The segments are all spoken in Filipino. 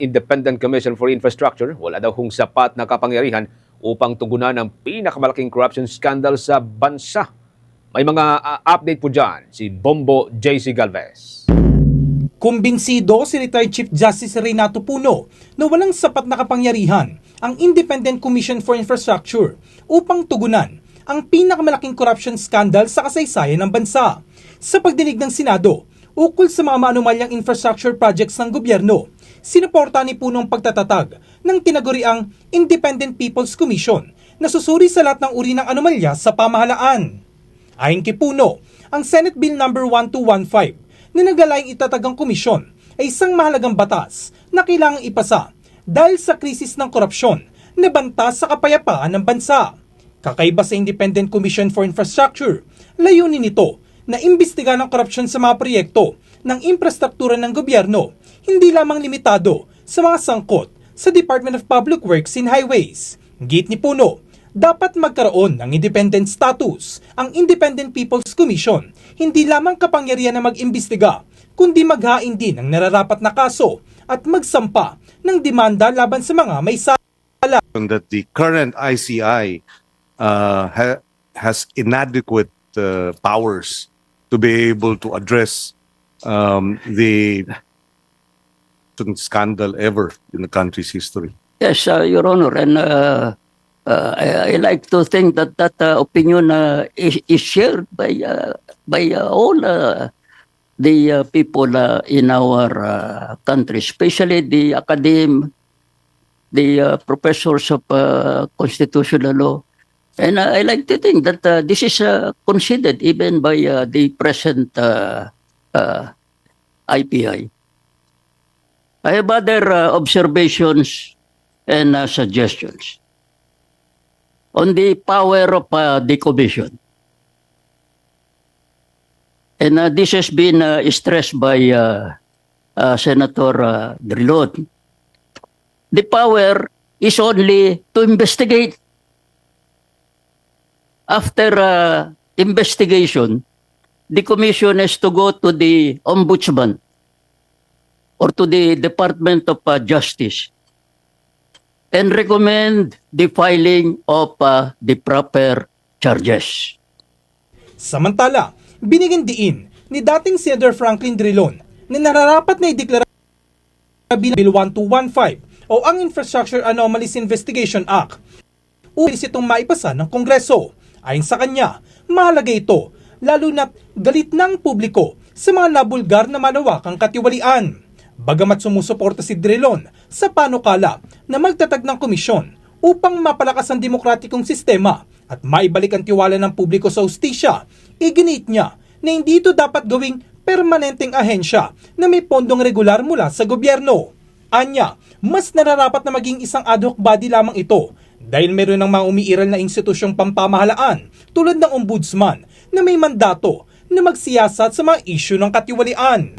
Independent Commission for Infrastructure, wala daw hong sapat na kapangyarihan upang tugunan ang pinakamalaking corruption scandal sa bansa. May mga ah, update po dyan si Bombo JC Galvez. Kumbinsido si retired Chief Justice Renato Puno na walang sapat na kapangyarihan ang Independent Commission for Infrastructure upang tugunan ang pinakamalaking corruption scandal sa kasaysayan ng bansa. Sa pagdinig ng Senado, ukol sa mga maanumalyang infrastructure projects ng gobyerno, sinuporta ni Puno ang pagtatatag ng tinaguriang Independent People's Commission na susuri sa lahat ng uri ng anomalya sa pamahalaan. Ayon kay Puno, ang Senate Bill No. 1215 na naglalayang itatag ang komisyon ay isang mahalagang batas na kailangang ipasa dahil sa krisis ng korupsyon na banta sa kapayapaan ng bansa. Kakaiba sa Independent Commission for Infrastructure, layunin nito na imbestiga ng korupsyon sa mga proyekto ng infrastruktura ng gobyerno, hindi lamang limitado sa mga sangkot sa Department of Public Works and Highways. Git ni Puno, dapat magkaroon ng independent status ang Independent People's Commission, hindi lamang kapangyarihan na mag-imbestiga, kundi maghain din ng nararapat na kaso at magsampa ng demanda laban sa mga may sala. that the current ICI uh, ha- has inadequate uh, powers to be able to address um, the scandal ever in the country's history. Yes, uh, Your Honor, and uh, uh, I, I like to think that that uh, opinion uh, is, is shared by uh, by uh, all uh, the uh, people uh, in our uh, country, especially the academe, the uh, professors of uh, constitutional law. And uh, I like to think that uh, this is uh, considered even by uh, the present uh, uh, IPI. I have other uh, observations and uh, suggestions on the power of uh, the commission. And uh, this has been uh, stressed by uh, uh, Senator uh, Drilon. The power is only to investigate. After uh, investigation, the commission has to go to the ombudsman or to the Department of uh, Justice and recommend the filing of uh, the proper charges. Samantala, binigyan diin ni dating Senator Franklin Drilon na nararapat na ideklara Bill 1215 o ang Infrastructure Anomalies Investigation Act upang itong maipasa ng Kongreso. Ayon sa kanya, mahalaga ito lalo na't galit ng publiko sa mga nabulgar na malawakang katiwalian. Bagamat sumusuporta si Drilon sa panukala na magtatag ng komisyon upang mapalakas ang demokratikong sistema at maibalik ang tiwala ng publiko sa ustisya, iginit niya na hindi ito dapat gawing permanenteng ahensya na may pondong regular mula sa gobyerno. Anya, mas nararapat na maging isang ad hoc body lamang ito dahil meron ng mga umiiral na institusyong pampamahalaan tulad ng ombudsman na may mandato na magsiyasat sa mga isyu ng katiwalian.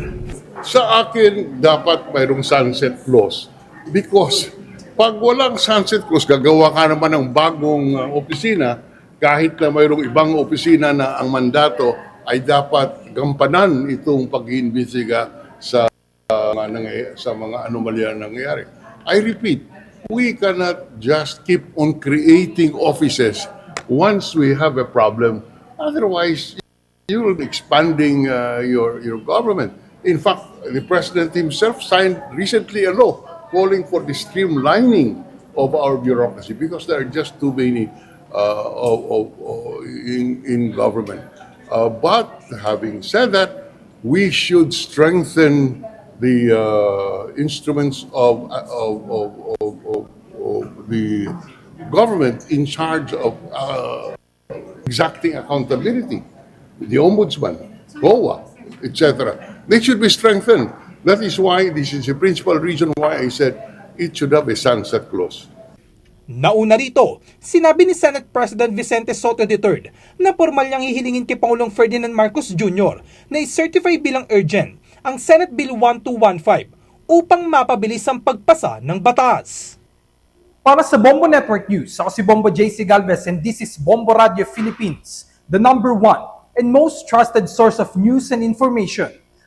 Sa akin, dapat mayroong sunset clause. Because pag walang sunset clause, gagawa ka naman ng bagong uh, opisina, kahit na mayroong ibang opisina na ang mandato ay dapat gampanan itong pag-iimbestiga sa uh, sa mga anomalya na nangyayari. I repeat, we cannot just keep on creating offices once we have a problem. Otherwise, you're expanding uh, your your government. In fact, the president himself signed recently a law calling for the streamlining of our bureaucracy because there are just too many uh, of, of, of- in in government. Uh, but having said that, we should strengthen the uh, instruments of, of, of, of, the government in charge of uh, exacting accountability, the ombudsman, COA, etc. They should be strengthened. That is why this is the principal reason why I said it should have a sunset clause. Nauna rito, sinabi ni Senate President Vicente Soto III na formal niyang hihilingin kay Pangulong Ferdinand Marcos Jr. na i-certify bilang urgent ang Senate Bill 1215 upang mapabilis ang pagpasa ng batas. Para sa Bombo Network News, ako si Bombo JC Galvez and this is Bombo Radio Philippines, the number one and most trusted source of news and information.